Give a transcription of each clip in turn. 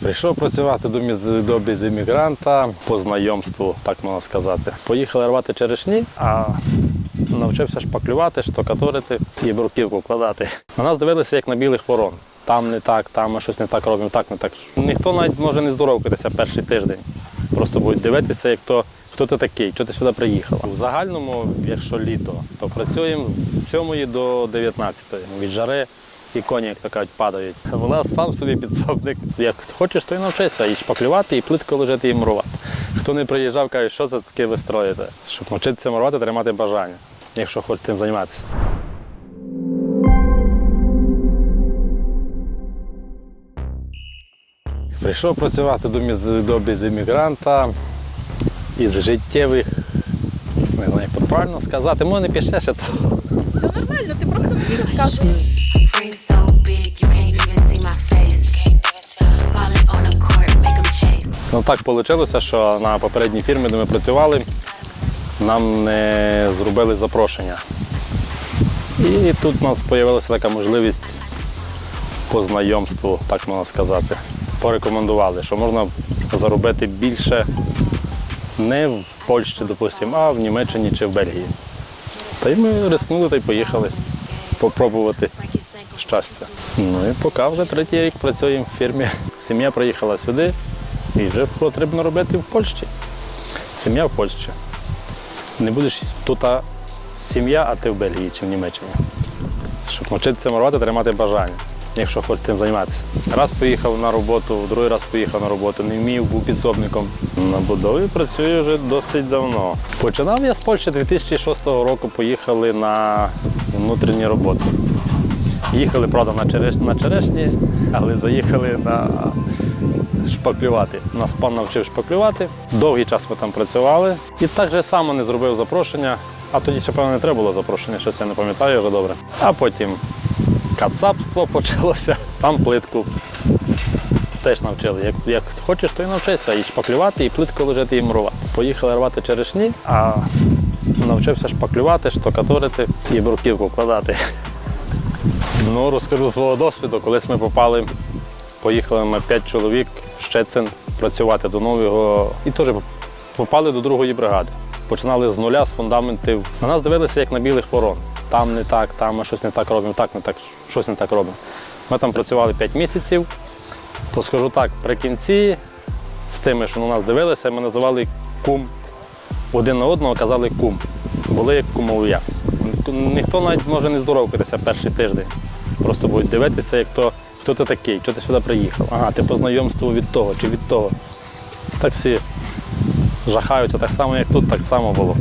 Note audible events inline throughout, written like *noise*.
Прийшов працювати до, міз- до безіммігранта по знайомству, так можна сказати. Поїхали рвати черешні, а навчився шпаклювати, штукатурити і бруківку вкладати. На нас дивилися як на білих ворон. Там не так, там ми щось не так робимо, так не так. Ніхто навіть може не здоровкатися перший тиждень. Просто будуть дивитися, як то, хто ти такий, чого ти сюди приїхав. В загальному, якщо літо, то працюємо з 7 до 19 від жари. І коні, як то кажуть, падають. Вона сам собі підсобник. Як хочеш, то і навчися і шпаклювати, і плитко лежати, і мурувати. Хто не приїжджав, каже, що це таке ви строїте. Щоб навчитися мурувати, треба мати бажання, якщо хочеш тим займатися. Прийшов працювати до, безіммігранта із життєвих, не знаю, як то правильно сказати, може не пішеш, а то Все нормально, ти просто мені розказуєш. Ну так вийшло, що на попередній фірмі, де ми працювали, нам не зробили запрошення. І тут у нас з'явилася така можливість по знайомству, так можна сказати. Порекомендували, що можна заробити більше не в Польщі, допустимо, а в Німеччині чи в Бельгії. Та й ми рискнули та й поїхали попробувати щастя. Ну і поки вже третій рік працюємо в фірмі. Сім'я приїхала сюди і вже потрібно робити в Польщі. Сім'я в Польщі. Не будеш тут сім'я, а ти в Бельгії чи в Німеччині. Щоб навчитися мурувати, треба мати бажання, якщо хочеш тим займатися. Раз поїхав на роботу, другий раз поїхав на роботу, не вмів, був підсобником. На будові працюю вже досить давно. Починав я з Польщі 2006 року, поїхали на внутрішні роботи. Їхали, правда, на черешні, але заїхали на шпаклювати. Нас пан навчив шпаклювати. Довгий час ми там працювали. І так же само не зробив запрошення. А тоді ще, певно, не треба було запрошення, щось я не пам'ятаю вже добре. А потім кацапство *laughs* почалося, там плитку. Теж навчили. Як, як хочеш, то і навчися. І шпаклювати, і плитку лежати, і мурувати. Поїхали рвати черешні, а навчився шпаклювати, штукатурити і бруківку вкладати. *laughs* Ну, розкажу свого досвіду. Колись ми попали, поїхали ми 5 чоловік в Щецин працювати до нового і теж попали до другої бригади. Починали з нуля, з фундаментів. На нас дивилися як на білих ворон. Там не так, там ми щось не так робимо, так не так, щось не так робимо. Ми там працювали 5 місяців. То скажу так, при кінці з тими, що на нас дивилися, ми називали кум. Один на одного казали кум. Були як кумов'я. Ніхто навіть може не здоровкатися перший тиждень. Просто будуть дивитися, як то, хто ти такий, чого ти сюди приїхав. Ага, ти по знайомству від того чи від того. Так всі жахаються, так само, як тут, так само було.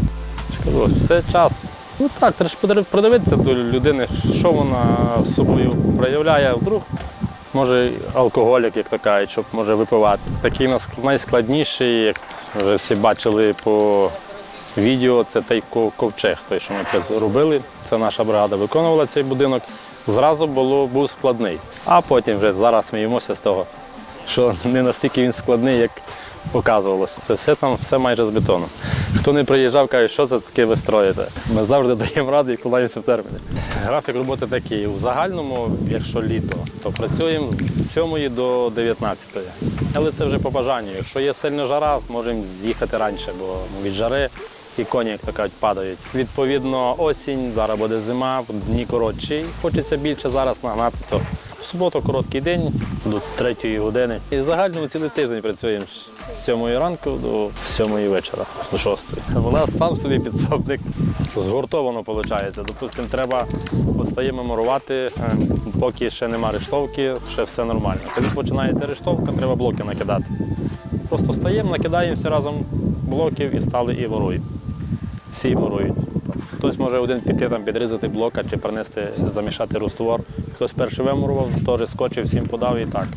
Кажу, все час. Ну так, треба ж продивитися до людини, що вона з собою проявляє, вдруг. Може, алкоголік, як кажуть, щоб може випивати. Такий найскладніший, як вже всі бачили по відео, це той ковчег, той, що ми робили. Це наша бригада виконувала цей будинок. Зразу було, був складний. А потім вже зараз сміємося з того, що не настільки він складний, як показувалося. Це все там все майже з бетоном. Хто не приїжджав, каже, що це таке ви строїте. Ми завжди даємо раду і вкладаємося в терміни. Графік роботи такий. У загальному, якщо літо, то працюємо з 7 до 19. Але це вже по бажанню. Якщо є сильна жара, можемо з'їхати раніше, бо від жари і коні, як то кажуть, падають. Відповідно, осінь, зараз буде зима, дні коротші. Хочеться більше зараз нагнати, то в суботу короткий день до 3 години. І в загальному цілий тиждень працюємо з 7 ранку до 7 вечора, до 6. Вона сам собі підсобник. Згуртовано виходить. Допустимо, треба постаємо мурувати, е, поки ще нема рештовки, ще все нормально. Коли починається рештовка, треба блоки накидати. Просто стаємо, накидаємо всі разом блоків і стали і воруємо. Всі ворують. Хтось може один піти там підрізати блока чи принести, замішати руствор. Хтось перший вимурував, теж скочив, всім подав і так.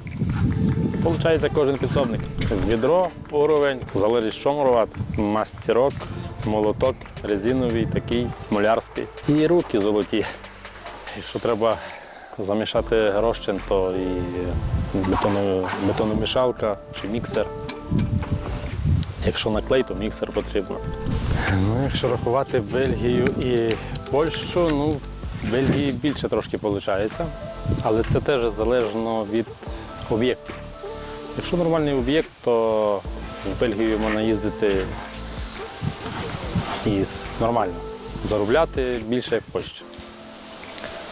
Получається кожен підсобник. Відро, уровень, залежить, що мурувати. Мастерок, молоток, резиновий, такий, мулярський. І руки золоті. Якщо треба замішати розчин, то і бетономішалка чи міксер. Якщо на клей, то міксер потрібно. Ну, якщо рахувати Бельгію і Польщу, ну, в Бельгії більше трошки виходить, але це теж залежно від об'єктів. Якщо нормальний об'єкт, то в Бельгію можна їздити і нормально. Заробляти більше як в Польщі.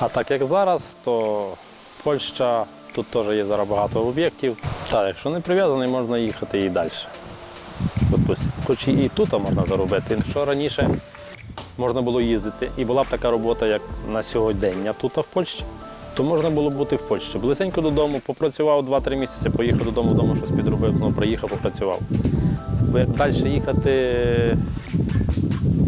А так як зараз, то Польща, тут теж є зараз багато об'єктів. Так, якщо не прив'язаний, можна їхати і далі. Допустим. Хоч і тут можна заробити. Якщо раніше можна було їздити, і була б така робота, як на сьогодення тут в Польщі, то можна було бути в Польщі. Близенько додому, попрацював 2-3 місяці, поїхав додому, вдома щось підробив, знову приїхав, попрацював. Далі їхати,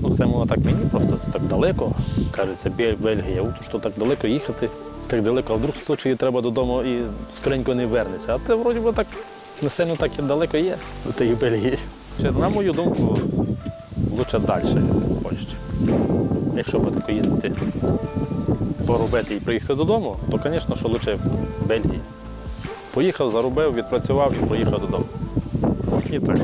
ну це мало так мені просто так далеко. Кажеться, Бельгія, що так далеко їхати, так далеко, а вдруг в случаї треба додому і скоренько не вернеться. А це вроді би так не сильно так далеко є до тієї Бельгії. Ще, на мою думку, лучше далі, як в Польщі. Якщо тако їздити поробити і приїхати додому, то, звісно, що краще в Бельгії. Поїхав, заробив, відпрацював і поїхав додому. І так.